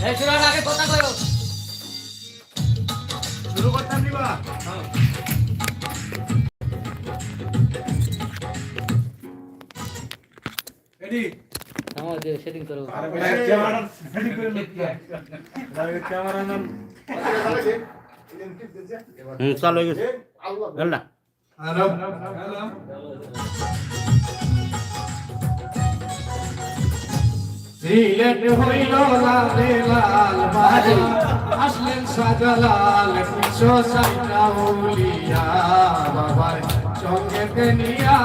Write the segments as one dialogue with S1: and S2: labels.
S1: আগে কথা কইও?
S2: শুরু করতাম দিবা রেডি
S1: আমার যে সেটিং করো।
S2: ক্যামেরা রেডি করে লো ক্যামেরা নাম
S3: হুম চালু হয়ে গেছে।
S2: হ্যালো হ্যালো সিলেট হইল লালে লাল বাড়ি। আসলেন সাজালাল পিছো সাইটা উলিয়া বাবার সঙ্গে নিয়া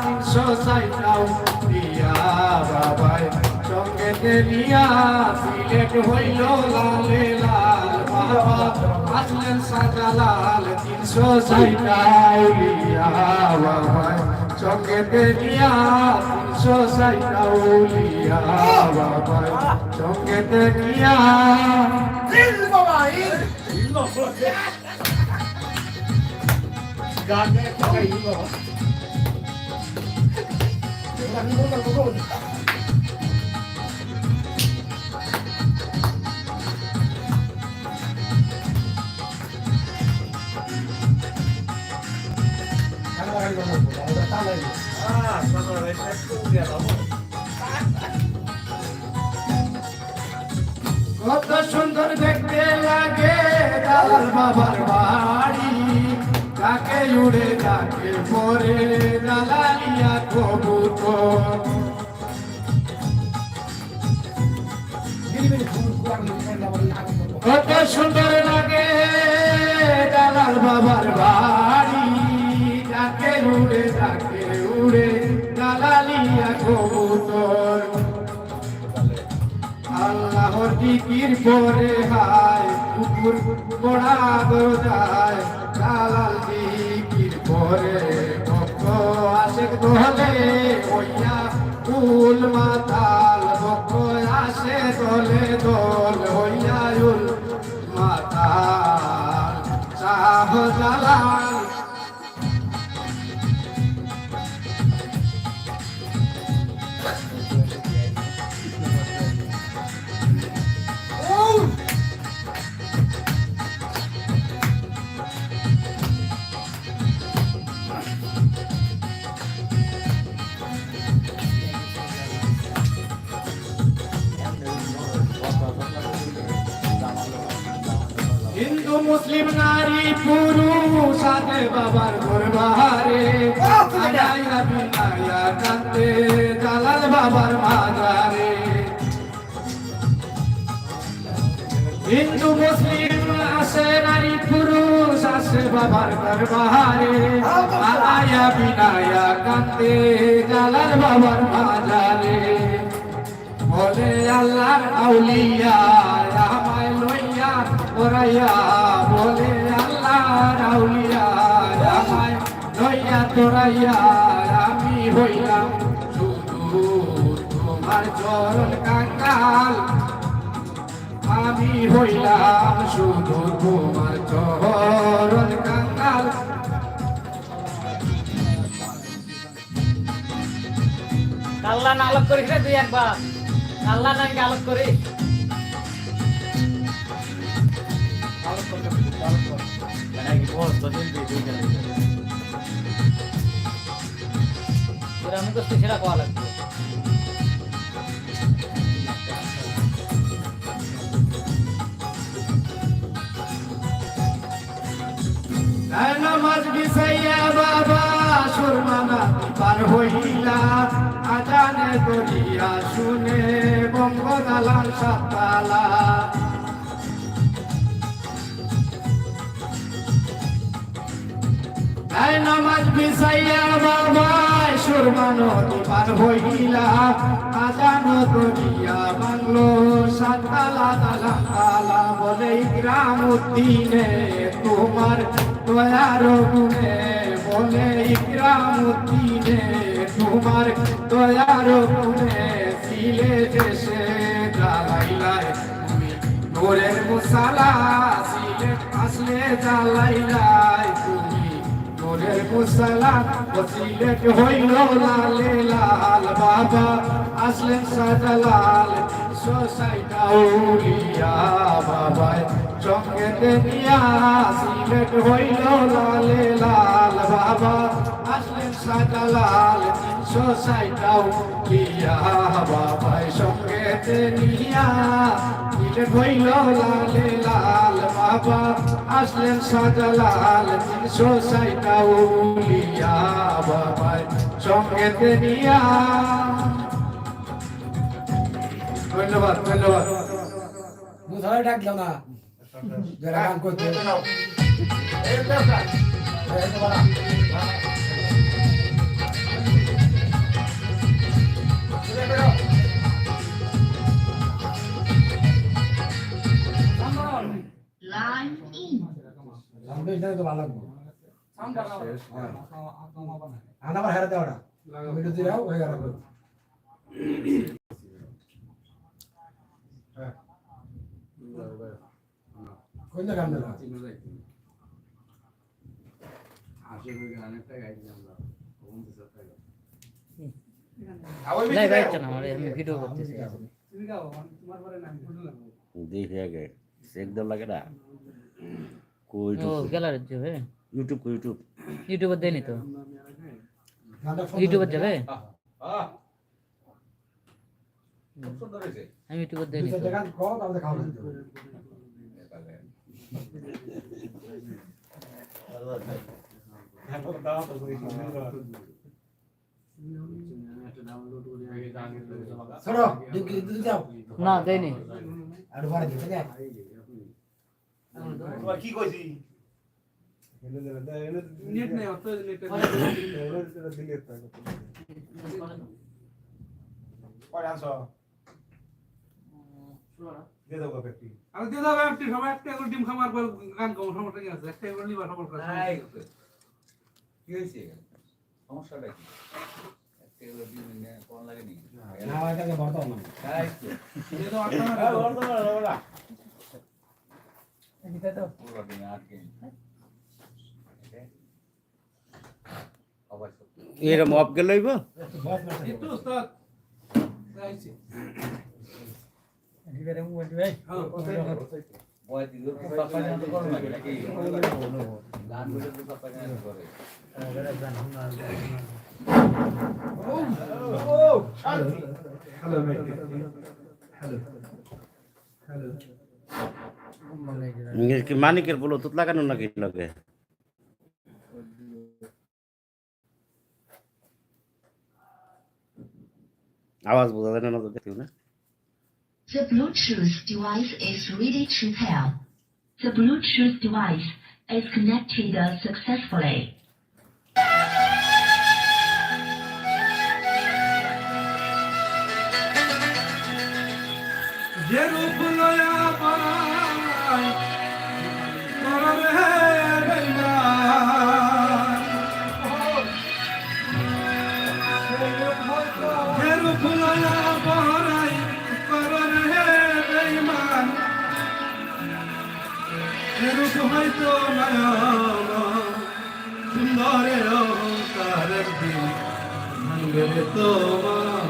S2: তিনশো সাইটা উলিয়া বাবার সঙ্গে নিয়া সিলেট হইল লালে লাল বাবা। আসলেন সাজালাল তিনশো সাইটা উলিয়া বাবার সঙ্গে নিয়া তিনশো সাইটা উলিয়া বাবা। সঙ্গে নিয়া কত সুন্দর দেখতে লাগে দালাল বাবার বাড়ি। কাকে উড়ে কাকে পরে দালালিয়া কবুতর। কত সুন্দর লাগে দালাল বাবার যাকে উড়ে দালালিয়া কবুতর। আল্লাহর দিকির পরে হায়, কুকুর গোড়া দরজায় দালাল দিকির পরে ভক্ত আসে দোলে ওইয়া উল মাতাল, ভক্ত আসে দলে দল হইয়া মাতাল। শাহ জালাল বাবার দরবারে আনায়া বিনায়া কান্তে জালাল বাবার মাজারে। হিন্দু, মুসলিম, আসে নারী, পুরুষ, আসে বাবার দরবারে। আনায়া বিনায়া কান্তে জালাল বাবার মাজারে। বলে আল্লাহর আউলিয়া আমায় লইয়া ওরাইয়া বলে আউলিয়া আমায় লইয়া তোরাইয়া আমি হইলাম শুধু তোমার চরণ কাঙ্গাল। আমি হইলাম শুধু তোমার চরণ
S1: না আলোক করিস রে তুই একবার। আল্লাহ নাকি আলোক করিস? তোর আমি করছি সেটা কোয়া লাগবে
S2: নামাজ বিছাইয়া বাবা সুরমানা পার হইলা আজানে করিয়া শুনে বঙ্গদালাল সাতালা তাই নামাজ বিছাইয়া বাবা সুরমানো পার হইলা। আজান করিয়া বাংলো সাতালা দালা তালা বলে গ্রাম উদ্দিনে তোমার দয়ার গুণে বলে গ্রাম উদ্দিনে তোমার দয়ার গুণে সিলে দেশে তুমি। নোরের মশালা সিলে আসলে জ্বালাইলাই তুমি নোরের মশালা সিলেট হইল লালে লাল বাবা, আসলেন সাজালাল ষাটটা উলিয়া বাবাই সঙ্গে নিয়া সিলেট হইল লালে লাল বাবা, আসলেন সাদা লাল তিনশো ষাটটা উলিয়া বাবাই সঙ্গে নিয়া সিলেট হইল লালে লাল বাবা। আসলেন সাদা লাল তিনশো ষাটটা উলিয়া নিয়া। ধন্যবাদ ধন্যবাদ।
S4: ডাকলো না। গান করতে এটা তো ভালো লাগবে।
S1: সাউন্ড দাও
S4: আনা আবার ভিডিও হয়ে গেল। কোন গান দিলা
S3: দেখে আগে। একদম লাগে না? কই
S1: ও গ্যালারি যাবে
S3: ইউটিউব কই ইউটিউব
S1: ইউটিউবে দেয়নি তো ইউটিউবে যাবে আমি ইউটিউবে তো
S4: যাও
S1: না দেয়নি
S4: আর বাড়ি দিতে যাও
S5: তোমার কি কইছি
S6: নেট নেই অত নেট
S5: কয় আনছ দিয়ে দাও কপি
S6: আর দিয়ে দাও একটি সবাই একটা করে ডিম খামার পর গান গাও সমস্যা কি আছে একটা করে নিবা সবার কাছে
S7: কি হয়েছে সমস্যাটা কি কোন
S4: না বর্তমান
S7: তাই তো
S6: আটটা না
S7: পুরো দিন আটকে
S3: এরম অফ গেল হইব
S4: বস না
S6: একটু উস্তাদ আইছি
S7: বয় দিল পাপা জান তো করো নাকি গান বলে তো পাপা জান করে
S4: হ্যালো মেট হ্যালো হ্যালো
S3: ইংরেজ কি মানিকের বলো তো লাগানো নাকি লগে আওয়াজ বোঝা যায় না তো দেখো না
S8: The Bluetooth device is ready to pair. The Bluetooth device is connected successfully.
S6: যে রূপ হয়তো নয়ন সুন্দরে তারের দিন ভাঙ্গে তোমার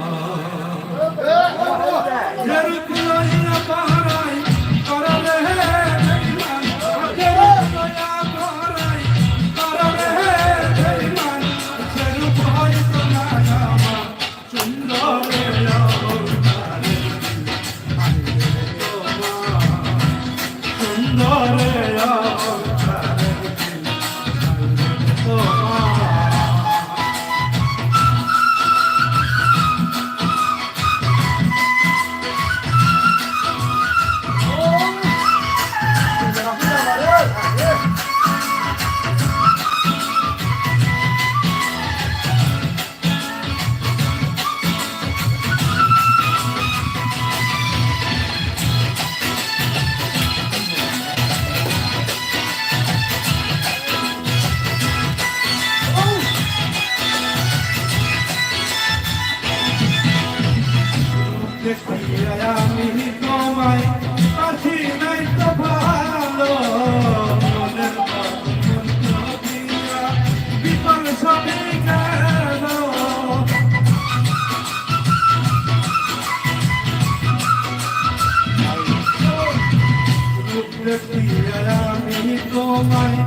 S6: দেখিয়া আমি তোমায়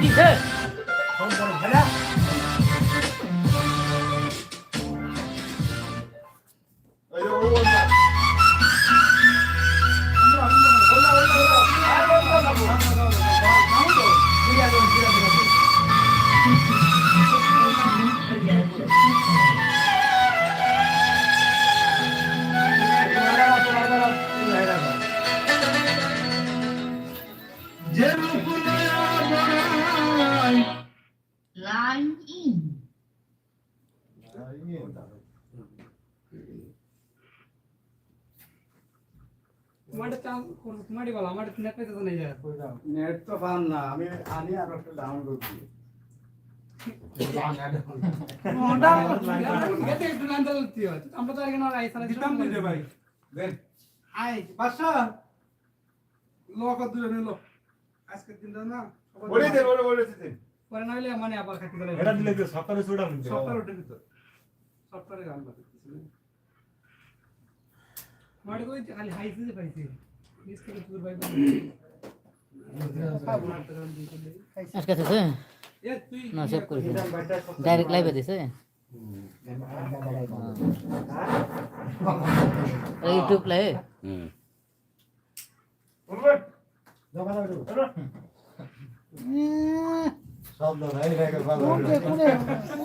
S4: আর দিছে
S6: মাটি চাল মাটি বলা মাটি নেট পেতে নেই যায়
S5: নেট তো পান না আমি আনি আর একটা ডাউনলোড করি
S6: ওটা গেতে একটু লাইন তো দিতে আমরা তো এখানে আই সারা দিতাম দিতে ভাই?
S5: দেন।
S6: আই বাসা লোক দূরে নিল আজকের দিনটা না
S5: ওরে দেন। ওরে ওরে দেন
S6: পরে না মানে আবার খাইতে গেলে
S5: এটা দিলে
S6: সফটওয়্যার ভিতর সফটওয়্যারে গান কই খালি হাই সিজে পাইছি। নিচ থেকে তুই
S1: আজকে দিছে? না সেভ করে ডাইরেক্ট লাইভে দিছে? ইউটিউব লাইভ
S3: হুম।
S5: বলবেন
S2: জমা দাও একটু।
S5: শব্দ নাই রেখে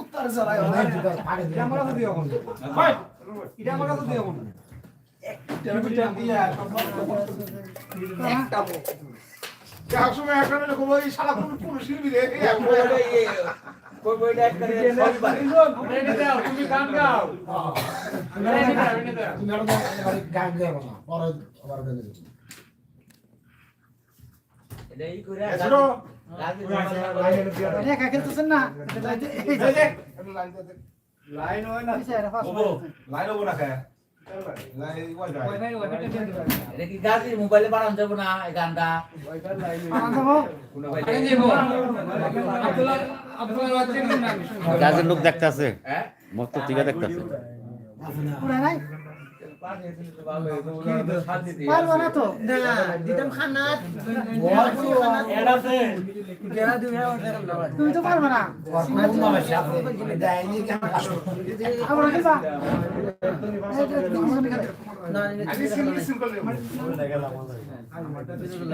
S2: উত্তর জ্বালায়,
S6: তো দিও কোন
S5: ভাই।
S6: এটা আমার দিও কোন রেখা খেলতেছেন না
S5: লাইন হয় না। লাইন হব না খায়
S7: মোবাইলে বানানো যাবে না এই গানটা কোনো ভাই
S6: আরে নিবো আব্দুল্লাহ আব্দুল্লাহ ওয়াচিং না
S3: কাজের লোক দেখতে
S7: আছে
S3: মস্ত টিকা দেখতে
S2: আছে
S6: পারব না তো। না দিতাম খানাত তুমি তো পারবে না।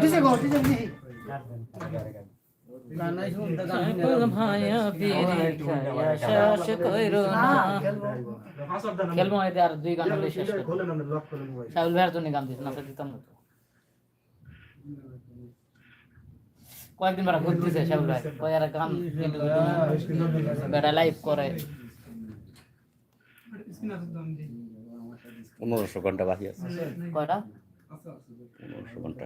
S6: দিছে গো দিছে
S1: খেলব আর দুই গান হলে শেষ করব। ভাইয়ের জন্য গান দিয়েছে না দিতাম না তো কয়েকদিন বেড়া ঘুরতেছে শাহুল ভাই কয় আর গান বেড়া লাইভ করে
S3: পনেরোশো ঘণ্টা বাকি আছে
S1: কয়টা
S3: পনেরোশো
S9: ঘণ্টা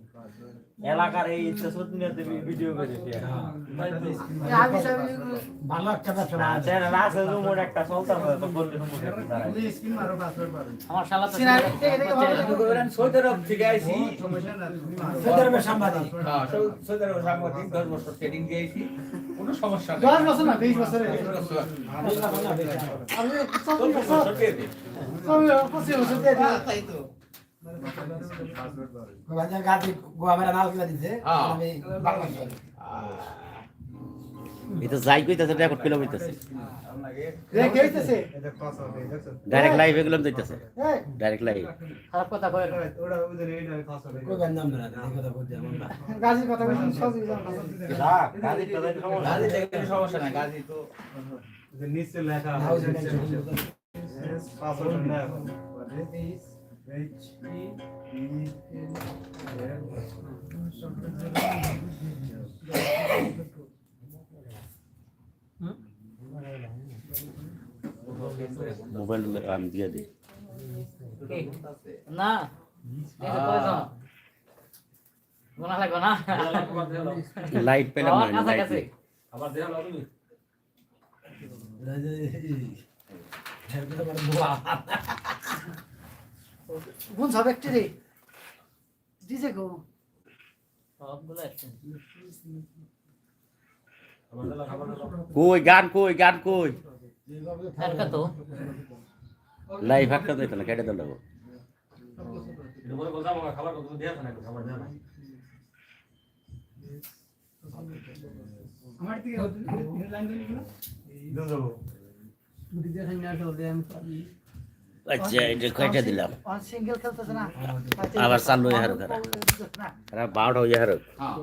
S9: এলাকার এই ইচ্ছা সত্যি ভিডিও করেছে
S2: ভালো একটা ব্যবসা না।
S9: রাসে মোট একটা চলতাম তো বললে
S1: আমার শালা
S7: সৌদি আরব থেকে আইছি
S2: ফেদের মে সাংবাদিক।
S7: হ্যাঁ সৌদি আরব সাংবাদিক দশ বছর ট্রেনিং দিয়েছি কোনো সমস্যা নেই
S6: দশ বছর না বিশ
S7: বছর।
S6: আমি। পঁচিশ বছর দিয়ে দিই
S2: বাজার গাড়ি গোয়া মেরা নাল কিলা দিছে। আমি বাংলাদেশে
S3: এটা যাই কইতাছে রেকর্ড কিলো কইতাছে।
S7: আপনাকে
S6: রেখে হইতেছে?
S3: ডাইরেক্ট লাইভ এগুলো ডাইরেক্ট লাইভ
S1: খারাপ কথা কয়
S2: কই গান্দাম না কথা বলতে আমার না
S6: গাছের কথা বলছি সবই জানা।
S7: গাড়ি দেখলে সমস্যা নাই। গাড়ি তো
S2: হাউস মেনশন
S3: মোবাইল আমি দিয়ে দিই
S1: না এই যে কয়জন গোনা লাগবে না
S3: লাইট পেলাম
S1: আমার
S3: না
S1: কাছে
S3: লাইট
S1: কাছে
S3: নেই
S6: কোন সব একটি রে দিছে গো।
S1: সবগুলো আছে
S3: কই গান কই গান কই?
S1: একটা তো।
S3: লাইভ একটা দিতে না কেটে দিল
S6: আমার দিকে লাইন দিলি না দিদি না আমি পারি
S3: আচ্ছা এটা কেটে দিলাম?
S6: সিঙ্গেল খেলতেছে না।
S3: আবার চালু হয়ে হারো খারাপ বারোটা হয়ে হারো
S7: হ্যাঁ।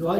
S2: হয়?